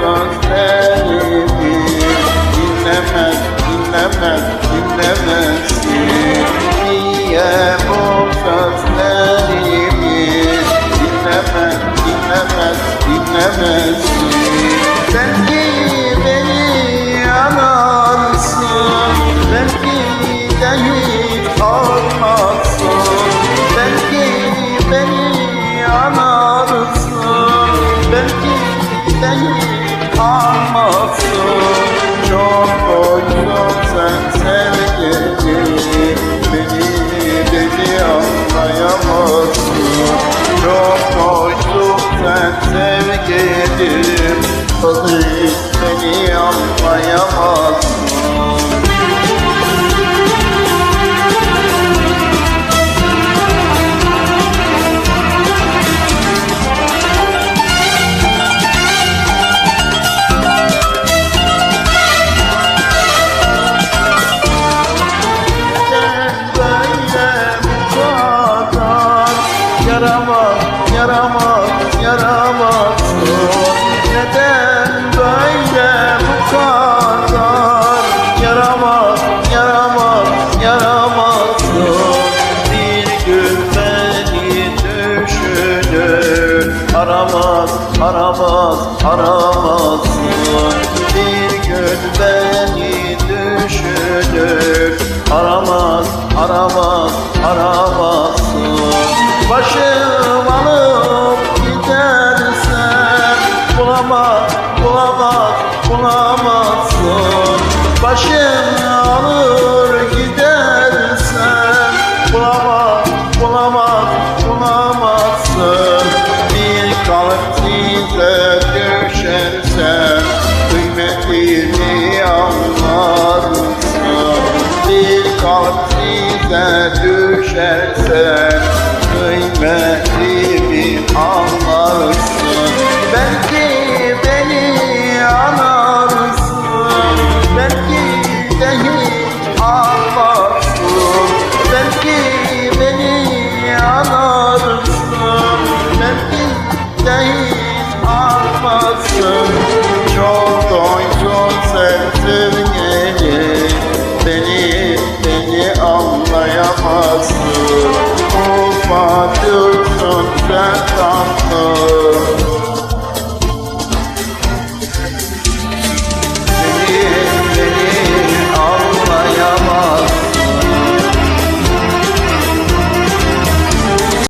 sözlerimi Dinlemez, dinlemez, dinlemezsin Niye bu sözlerimi Dinlemez, dinlemez, dinlemezsin Belki beni anarsın Belki de hiç olmazsın Belki beni anarsın. Belki de hiç almazsın Çok koydun sen sevgili Beni, beni anlayamazsın. Çok koydun sen sevgilim Tabii beni anlayamazsın Aramaz, aramaz, aramazsın. Bir gün beni düşünür. Aramaz, aramaz, aramazsın. Başım alıp gidersen Bulamaz, bulamaz, bulamazsın. Başım Bir kalp size düşersen Kıymetimi anlarsın anlayamazsın Ufacıksın sen tatlı